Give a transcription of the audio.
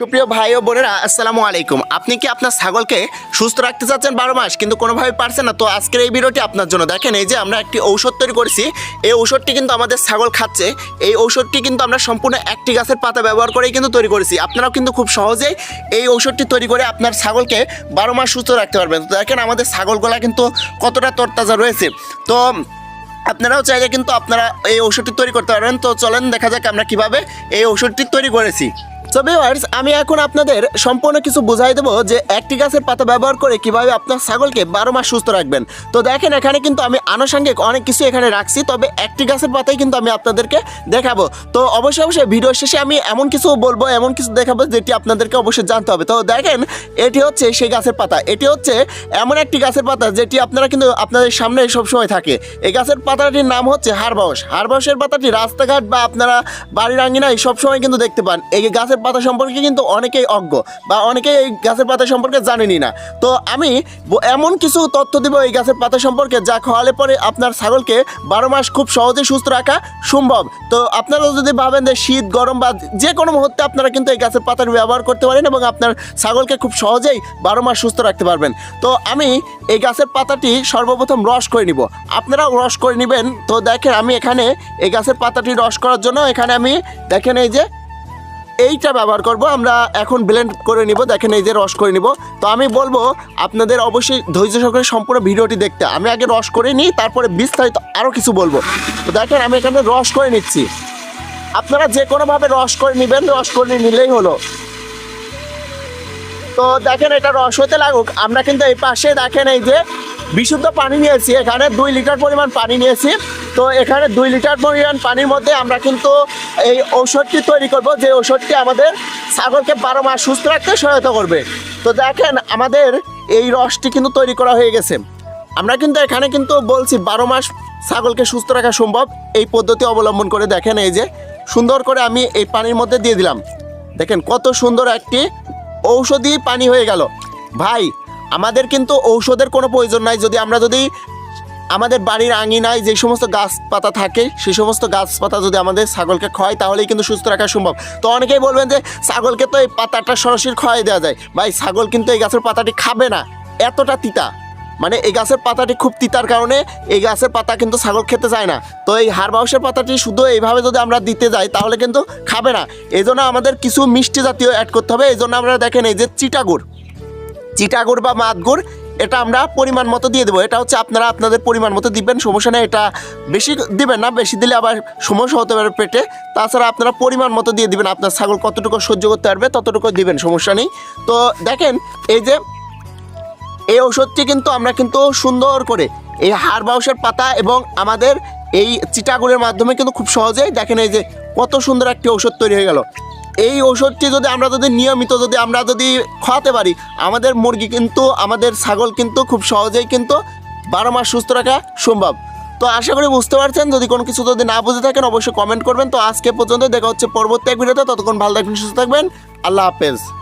সুপ্রিয় ভাই ও বোনেরা, আসসালামু আলাইকুম। আপনি কি আপনার ছাগলকে সুস্থ রাখতে চাচ্ছেন? বারো মাস, কিন্তু কোনোভাবে পারছেন না। তো আজকের এই ভিডিওটি আপনার জন্য। দেখেন, এই যে আমরা একটি ঔষধ তৈরি করেছি, এই ঔষধটি কিন্তু আমাদের ছাগল খাচ্ছে। এই ঔষধটি কিন্তু আমরা সম্পূর্ণ একটি গাছের পাতা ব্যবহার করেই কিন্তু তৈরি করেছি। আপনারাও কিন্তু খুব সহজেই এই ঔষধটি তৈরি করে আপনার ছাগলকে বারো মাস সুস্থ রাখতে পারবেন। তো দেখেন, আমাদের ছাগলগুলা কিন্তু কতটা তরতাজা রয়েছে। তো আপনারাও চাইলে কিন্তু আপনারা এই ওষুধটি তৈরি করতে পারবেন তো চলেন, দেখা যাক আমরা কীভাবে এই ওষুধটি তৈরি করেছি। তো ভিউয়ার্স আমি এখন আপনাদের সম্পূর্ণ কিছু বুঝাই দেবো যে একটি গাছের পাতা ব্যবহার করে কীভাবে আপনার ছাগলকে বারো মাস সুস্থ রাখবেন। তো দেখেন, এখানে কিন্তু আমি আনুষঙ্গিক অনেক কিছু এখানে রাখছি, তবে একটি গাছের পাতাই কিন্তু আমি আপনাদেরকে দেখাবো। তো অবশ্যই অবশ্যই ভিডিও শেষে আমি এমন কিছু বলব, এমন কিছু দেখাবো যেটি আপনাদেরকে অবশ্যই জানতে হবে। তো দেখেন, এটি হচ্ছে সেই গাছের পাতা। এটি হচ্ছে এমন একটি গাছের পাতা যেটি আপনারা কিন্তু আপনাদের সামনে সবসময় থাকে। এই গাছের পাতাটির নাম হচ্ছে হারবাউস হারবাউসের পাতাটি রাস্তাঘাট বা আপনারা বাড়ির আঙ্গিনায় সবসময় কিন্তু দেখতে পান। এই গাছের পাতা সম্পর্কে কিন্তু অনেকেই অজ্ঞ বা অনেকেই এই গাছের পাতা সম্পর্কে জানেনই না। তো আমি এমন কিছু তথ্য দিব এই গাছের পাতা সম্পর্কে যা খাওয়ালে পরে আপনার ছাগলকে বারো মাস খুব সহজে সুস্থ রাখা সম্ভব। তো আপনারা যদি ভাবেন যে শীত, গরম বা যে কোনো মুহূর্তে আপনারা কিন্তু এই গাছের পাতার ব্যবহার করতে পারেন এবং আপনার ছাগলকে খুব সহজেই বারো মাস সুস্থ রাখতে পারবেন। তো আমি এই গাছের পাতাটি সর্বপ্রথম রস করে নিব। আপনারাও রস করে নেবেন। তো দেখেন আমি এখানে এই গাছের পাতাটি রস করার জন্য এখানে আমি দেখেন এই যে এইটা ব্যবহার করব, আমরা এখন ব্লেন্ড করে নিব, দেখেন এই যে রস করে নিব। তো আমি বলব, আপনাদের অবশ্যই ধৈর্য সহকারে সম্পূর্ণ ভিডিওটি দেখতে। আমি আগে রস করে নিই, তারপরে বিস্তারিত আরও কিছু বলব। তো দেখেন, আমি এখানে রস করে নিচ্ছি। আপনারা যে কোনোভাবে রস করে নেবেন, রস করে নিলেই হলো। তো দেখেন, এটা রস হতে লাগুক। আমরা কিন্তু এই পাশে দেখেন এই যে বিশুদ্ধ পানি নিয়েছি। এখানে দুই লিটার পরিমাণ পানি নিয়েছি। তো এখানে দুই লিটার পরিমাণ পানির মধ্যে আমরা কিন্তু এই ঔষধটি তৈরি করব, যে ঔষধটি আমাদের ছাগলকে বারো মাস সুস্থ রাখতে সহায়তা করবে। তো দেখেন, আমাদের এই রসটি কিন্তু তৈরি করা হয়ে গেছে। আমরা কিন্তু এখানে কিন্তু বলছি বারো মাস ছাগলকে সুস্থ রাখা সম্ভব। এই পদ্ধতি অবলম্বন করে দেখেন, এই যে সুন্দর করে আমি এই পানির মধ্যে দিয়ে দিলাম। দেখেন, কত সুন্দর একটি ঔষধি পানি হয়ে গেল। ভাই আমাদের কিন্তু ঔষধের কোনো প্রয়োজন নাই। যদি আমরা যদি আমাদের বাড়ির আঙিনায় যে সমস্ত গাছপাতা থাকে সেই সমস্ত গাছপাতা যদি আমাদের ছাগলকে খাওয়াই তাহলেই কিন্তু সুস্থ রাখা সম্ভব। তো অনেকেই বলবেন যে, ছাগলকে তো এই পাতাটা সরাসরি খাওয়াই দেওয়া যায়। ভাই, ছাগল কিন্তু এই গাছের পাতাটি খাবে না। এতটা তিতা। মানে এই গাছের পাতাটি খুব তিতার কারণে এই গাছের পাতা কিন্তু ছাগল খেতে চায় না। তো এই হাড়বাউসের পাতাটি শুধু এইভাবে যদি আমরা দিতে যাই, তাহলে কিন্তু খাবে না। এই আমাদের কিছু মিষ্টি জাতীয় অ্যাড করতে হবে। এই জন্য আমরা দেখেন এই যে চিটাগুড়। চিটাগুড় বা মাতগুড় এটা আমরা পরিমাণ মতো দিয়ে দেবো। এটা হচ্ছে আপনারা আপনাদের পরিমাণ মতো দিবেন, সমস্যা নেই, এটা বেশি দিবেন না, বেশি দিলে আবার সমস্যা হতে পারে পেটে। তাছাড়া আপনারা পরিমাণ মতো দিয়ে দিবেন, আপনার ছাগল কতটুকু সহ্য করতে পারবে ততটুকু দিবেন, সমস্যা নেই। তো দেখেন, এই যে এই ওষুধটি কিন্তু আমরা কিন্তু সুন্দর করে এই হাড় বাউসের পাতা এবং আমাদের এই চিটাগুড়ের মাধ্যমে কিন্তু খুব সহজেই দেখেন এই যে কত সুন্দর একটি ঔষধ তৈরি হয়ে গেল। এই ওষুধটি যদি আমরা যদি নিয়মিত যদি আমরা যদি খাওয়াতে পারি, আমাদের মুরগি কিন্তু, আমাদের ছাগল কিন্তু খুব সহজেই কিন্তু বারো মাস সুস্থ রাখা সম্ভব। তো আশা করি বুঝতে পারছেন, যদি কোনো কিছু যদি না বুঝে থাকেন, অবশ্যই কমেন্ট করবেন। তো আজকে পর্যন্ত দেখা হচ্ছে পরবর্তী এক ভিডিওতে, ততক্ষণ ভালো থাকবেন, সুস্থ থাকবেন, আল্লাহ হাফেজ।